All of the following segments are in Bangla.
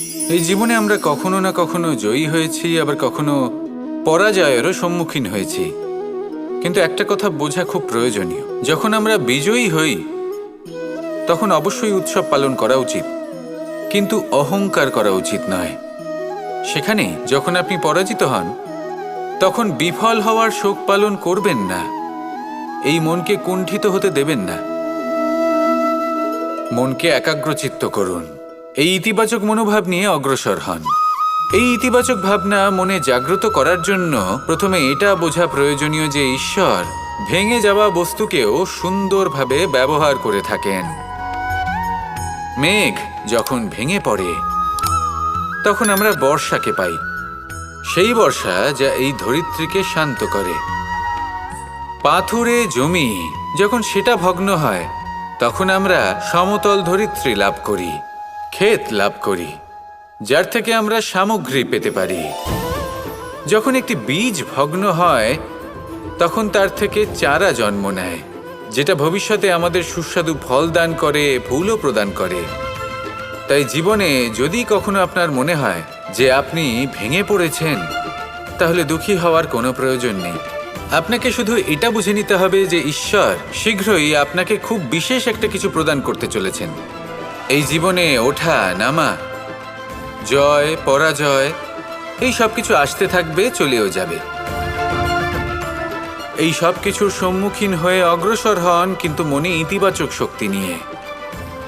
এই জীবনে আমরা কখনো না কখনো জয়ী হয়েছি, আবার কখনো পরাজয়েরও সম্মুখীন হয়েছি। কিন্তু একটা কথা বোঝা খুব প্রয়োজনীয়। যখন আমরা বিজয়ী হই, তখন অবশ্যই উৎসব পালন করা উচিত। কিন্তু অহংকার করা উচিত নয়। সেখানে যখন আপনি পরাজিত হন, তখন বিফল হওয়ার শোক পালন করবেন না। এই মনকে কুণ্ঠিত হতে দেবেন না। মনকে একাগ্রচিত্ত করুন। এই ইতিবাচক মনোভাব নিয়ে অগ্রসর হন। এই ইতিবাচক ভাবনা মনে জাগ্রত করার জন্য প্রথমে এটা বোঝা প্রয়োজনীয় যে ঈশ্বর ভেঙে যাওয়া বস্তুকেও সুন্দরভাবে ব্যবহার করে থাকেন। মেঘ যখন ভেঙে পড়ে, তখন আমরা বর্ষাকে পাই। সেই বর্ষা যা এই ধরিত্রীকে শান্ত করে। পাথুরে জমি যখন সেটা ভগ্ন হয়, তখন আমরা সমতল ধরিত্রী লাভ করি। ক্ষেত লাভ করি, যার থেকে আমরা সামগ্রী পেতে পারি। যখন একটি বীজ ভগ্ন হয়, তখন তার থেকে চারা জন্ম নেয়, যেটা ভবিষ্যতে আমাদের সুস্বাদু ফল দান করে ভুলও প্রদান করে। তাই জীবনে যদি কখনো আপনার মনে হয় যে আপনি ভেঙে পড়েছেন, তাহলে দুঃখী হওয়ার কোনো প্রয়োজন নেই। আপনাকে শুধু এটা বুঝে নিতে হবে যে ঈশ্বর শীঘ্রই আপনাকে খুব বিশেষ একটা কিছু প্রদান করতে চলেছেন। এই জীবনে ওঠা, নামা, জয়, পরাজয়, এই সব কিছু আসতে থাকবে, চলেও যাবে। এই সব কিছুর সম্মুখীন হয়ে অগ্রসর হন কিন্তু মনে ইতিবাচক শক্তি নিয়ে।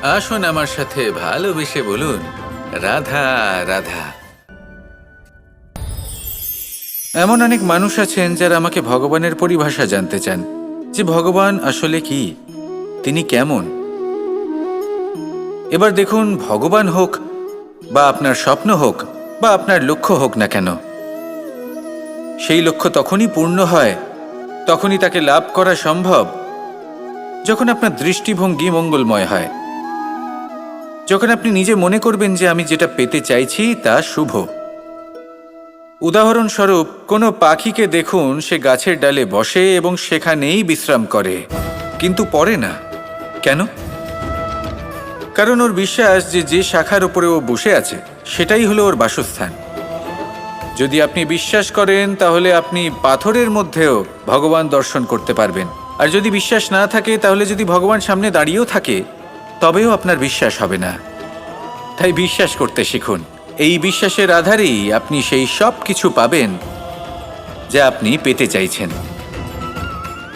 আসুন আমার সাথে ভালোবেসে বলুন, রাধা রাধা। এমন অনেক মানুষ আছেন যারা আমাকে ভগবানের পরিভাষা জানতে চান। যে ভগবান আসলে কি? তিনি কেমন? এবার দেখুন ভগবান হোক বা আপনার স্বপ্ন হোক বা আপনার লক্ষ্য হোক না কেন। সেই লক্ষ্য তখনই পূর্ণ হয়, তখনই তাকে লাভ করা সম্ভব, যখন আপনার দৃষ্টিভঙ্গি মঙ্গলময় হয়। যখন আপনি নিজে মনে করবেন যে আমি যেটা পেতে চাইছি তা শুভ। উদাহরণস্বরূপ, কোনো পাখিকে দেখুন সে গাছের ডালে বসে এবং সেখানেই বিশ্রাম করে, কিন্তু পড়ে না। কেন? কারণ ওর বিশ্বাস যে যে শাখার উপরে ও বসে আছে, সেটাই হলো ওর বাসস্থান। যদি আপনি বিশ্বাস করেন, তাহলে আপনি পাথরের মধ্যেও ভগবান দর্শন করতে পারবেন। আর যদি বিশ্বাস না থাকে, তাহলে যদি ভগবান সামনে দাঁড়িয়েও থাকে, তবেও আপনার বিশ্বাস হবে না। তাই বিশ্বাস করতে শিখুন। এই বিশ্বাসের আধারেই আপনি সেই সব কিছু পাবেন যা আপনি পেতে চাইছেন।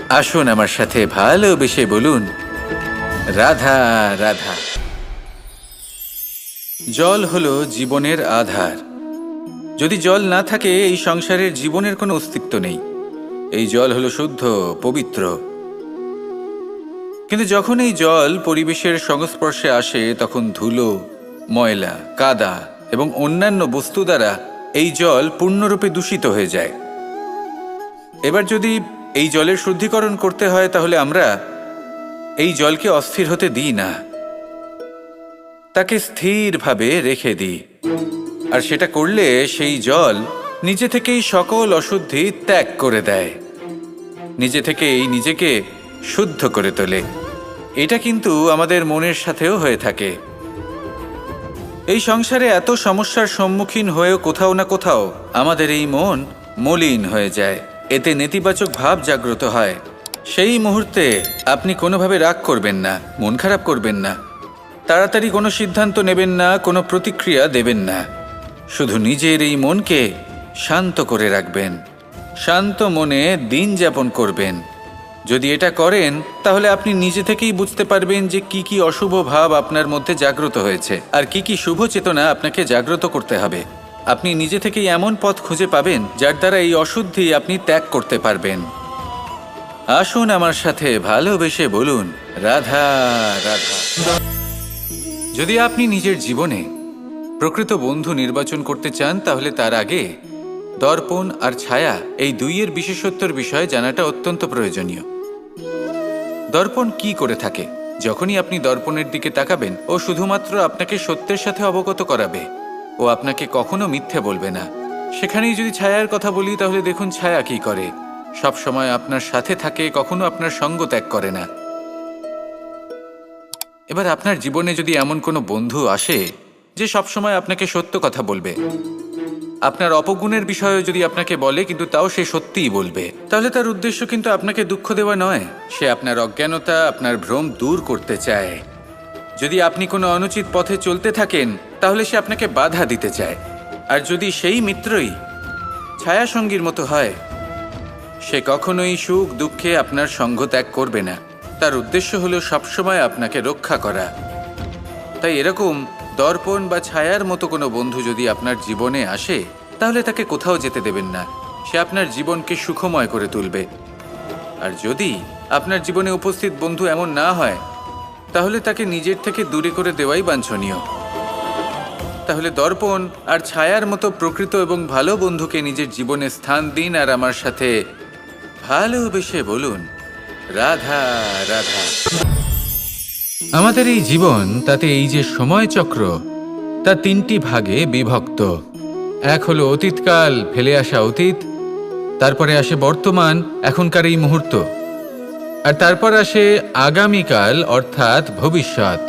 আসুন আমার সাথে ভালোবেসে বলুন, রাধা রাধা। জল হলো জীবনের আধার। যদি জল না থাকে, এই সংসারের জীবনের কোনো অস্তিত্ব নেই। এই জল হলো শুদ্ধ, পবিত্র। কিন্তু যখন এই জল পরিবেশের সংস্পর্শে আসে, তখন ধুলো, ময়লা, কাদা এবং অন্যান্য বস্তু দ্বারা এই জল পূর্ণরূপে দূষিত হয়ে যায়। এবার যদি এই জলের শুদ্ধিকরণ করতে হয়, তাহলে আমরা এই জলকে অস্থির হতে দিই না। তাকে স্থিরভাবে রেখে দিই। আর সেটা করলে সেই জল নিজে থেকেই সকল অশুদ্ধি ত্যাগ করে দেয়। নিজে থেকেই নিজেকে শুদ্ধ করে তোলে। এটা কিন্তু আমাদের মনের সাথেও হয়ে থাকে। এই সংসারে এত সমস্যার সম্মুখীন হয়েও কোথাও না কোথাও আমাদের এই মন মলিন হয়ে যায়। এতে নেতিবাচক ভাব জাগ্রত হয়। সেই মুহূর্তে আপনি কোনোভাবে রাগ করবেন না, মন খারাপ করবেন না। তাড়াতাড়ি কোনো সিদ্ধান্ত নেবেন না, কোনো প্রতিক্রিয়া দেবেন না। শুধু নিজের এই মনকে শান্ত করে রাখবেন। শান্ত মনে দিন যাপন করবেন। যদি এটা করেন, তাহলে আপনি নিজে থেকেই বুঝতে পারবেন যে কি কি অশুভ ভাব আপনার মধ্যে জাগ্রত হয়েছে। আর কি কি শুভ চেতনা আপনাকে জাগ্রত করতে হবে। আপনি নিজে থেকেই এমন পথ খুঁজে পাবেন, যার দ্বারা এই অশুদ্ধি আপনি ত্যাগ করতে পারবেন। আসুন আমার সাথে ভালোবেসে বলুন, রাধা রাধা। যদি আপনি নিজের জীবনে প্রকৃত বন্ধু নির্বাচন করতে চান, তাহলে তার আগে দর্পণ আর ছায়া এই দুইয়ের বিশেষত্বর বিষয়ে জানাটা অত্যন্ত প্রয়োজনীয়। দর্পণ কি করে থাকে? যখনই আপনি দর্পণের দিকে তাকাবেন, ও শুধুমাত্র আপনাকে সত্যের সাথে অবগত করাবে, ও আপনাকে কখনো মিথ্যে বলবে না। সেখানেই যদি ছায়ার কথা বলি, তাহলে দেখুন ছায়া কি করে। সব সময় আপনার সাথে থাকে, কখনো আপনার সঙ্গ ত্যাগ করে না। এবার আপনার জীবনে যদি এমন কোনো বন্ধু আসে যে সবসময় আপনাকে সত্য কথা বলবে, আপনার অপগুণের বিষয়ে যদি আপনাকে বলে কিন্তু তাও সে সত্যিই বলবে, তাহলে তার উদ্দেশ্য কিন্তু আপনাকে দুঃখ দেওয়া নয়। সে আপনার অজ্ঞানতা, আপনার ভ্রম দূর করতে চায়। যদি আপনি কোনো অনুচিত পথে চলতে থাকেন, তাহলে সে আপনাকে বাধা দিতে চায়। আর যদি সেই মিত্রই ছায়াসঙ্গীর মতো হয়, সে কখনোই সুখ দুঃখে আপনার সঙ্গ ত্যাগ করবে না। তার উদ্দেশ্য হলো সবসময় আপনাকে রক্ষা করা। তাই এরকম দর্পণ বা ছায়ার মতো কোনো বন্ধু যদি আপনার জীবনে আসে, তাহলে তাকে কোথাও যেতে দেবেন না। সে আপনার জীবনকে সুখময় করে তুলবে। আর যদি আপনার জীবনে উপস্থিত বন্ধু এমন না হয়, তাহলে তাকে নিজের থেকে দূরে করে দেওয়াই বাঞ্ছনীয়। তাহলে দর্পণ আর ছায়ার মতো প্রকৃত এবং ভালো বন্ধুকে নিজের জীবনে স্থান দিন আর আমার সাথে ভালোবেসে বলুন রাধা রাধা। আমাদের এই জীবন, তাতে এই যে সময়চক্র, তা তিনটি ভাগে বিভক্ত। এক হলো অতীতকাল, ফেলে আসা অতীত, তারপরে আসে বর্তমান, এখনকার এই মুহূর্ত। আর তারপর আসে আগামীকাল, অর্থাৎ ভবিষ্যৎ।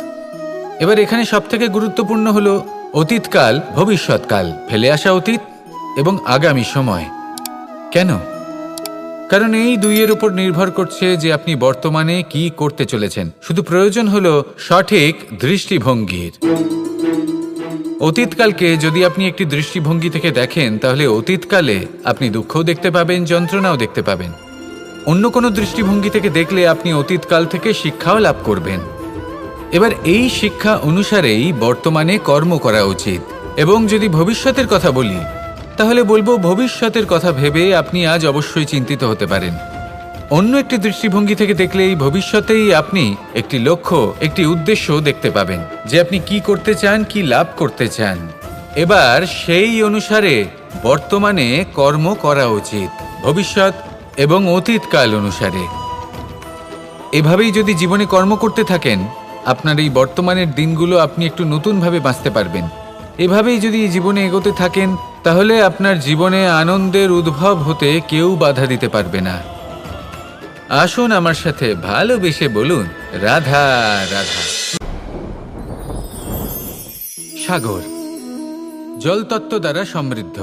এবার এখানে সবথেকে গুরুত্বপূর্ণ হলো অতীতকাল, ভবিষ্যৎকাল, ফেলে আসা অতীত এবং আগামী সময়। কেন? কারণ এই দুইয়ের উপর নির্ভর করছে যে আপনি বর্তমানে কি করতে চলেছেন। শুধু প্রয়োজন হল সঠিক দৃষ্টিভঙ্গির। অতীতকালকে যদি আপনি একটি দৃষ্টিভঙ্গি থেকে দেখেন, তাহলে অতীতকালে আপনি দুঃখও দেখতে পাবেন, যন্ত্রণাও দেখতে পাবেন। অন্য কোনো দৃষ্টিভঙ্গি থেকে দেখলে আপনি অতীতকাল থেকে শিক্ষাও লাভ করবেন। এবার এই শিক্ষা অনুসারেই বর্তমানে কর্ম করা উচিত। এবং যদি ভবিষ্যতের কথা বলি তাহলে বলব ভবিষ্যতের কথা ভেবে আপনি আজ অবশ্যই চিন্তিত হতে পারেন। অন্য একটি দৃষ্টিভঙ্গি থেকে দেখলে এই ভবিষ্যতেই আপনি একটি লক্ষ্য, একটি উদ্দেশ্য দেখতে পাবেন যে আপনি কি করতে চান, কি লাভ করতে চান। এবার সেই অনুসারে বর্তমানে কর্ম করা উচিত, ভবিষ্যৎ এবং অতীতকাল অনুসারে। এভাবেই যদি জীবনে কর্ম করতে থাকেন, আপনার এই বর্তমানের দিনগুলো আপনি একটু নতুনভাবে বাঁচতে পারবেন। এভাবেই যদি জীবনে এগোতে থাকেন তাহলে আপনার জীবনে আনন্দের উদ্ভব হতে কেউ বাধা দিতে পারবে না। আসুন আমার সাথে ভালোবেসে বলুন, রাধা রাধা। সাগর, জলতত্ত্ব দ্বারা সমৃদ্ধ।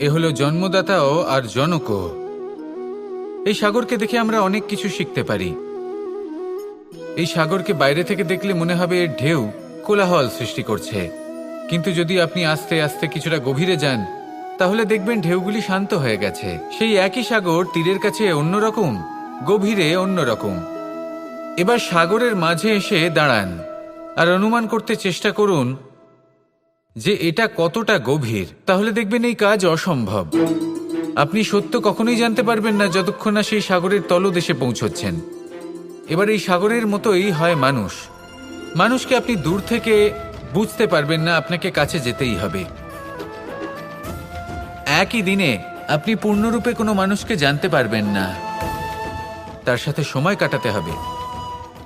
এ হলো জন্মদাতাও আর জনকও এই সাগরকে দেখে আমরা অনেক কিছু শিখতে পারি। এই সাগরকে বাইরে থেকে দেখলে মনে হবে এর ঢেউ কোলাহল সৃষ্টি করছে। কিন্তু যদি আপনি আস্তে আস্তে কিছুটা গভীরে যান তাহলে দেখবেন ঢেউগুলি শান্ত হয়ে গেছে। সেই একই সাগর তীরের কাছে অন্যরকম গভীরে অন্যরকম এবার সাগরের মাঝে এসে দাঁড়ান আর অনুমান করতে চেষ্টা করুন যে এটা কতটা গভীর। তাহলে দেখবেন এই কাজ অসম্ভব। আপনি সত্য কখনোই জানতে পারবেন না যতক্ষণ না সেই সাগরের তলদেশে পৌঁছচ্ছেন। এবার এই সাগরের মতোই হয় মানুষ। মানুষকে আপনি দূর থেকে বুঝতে পারবেন না, আপনাকে কাছে যেতেই হবে। একই দিনে আপনি পূর্ণরূপে কোনো মানুষকে জানতে পারবেন না। তার সাথে সময় কাটাতে হবে।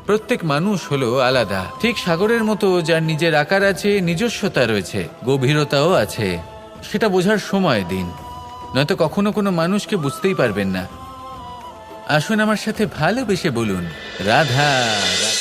প্রত্যেক মানুষ হলো আলাদা। ঠিক সাগরের মতো যার নিজের আকার আছে, নিজস্বতা রয়েছে, গভীরতাও আছে। সেটা বোঝার সময় দিন। নয়তো কখনো কোনো মানুষকে বুঝতেই পারবেন না। আসুন আমার সাথে ভালোবেসে বলুন, রাধা রাধা।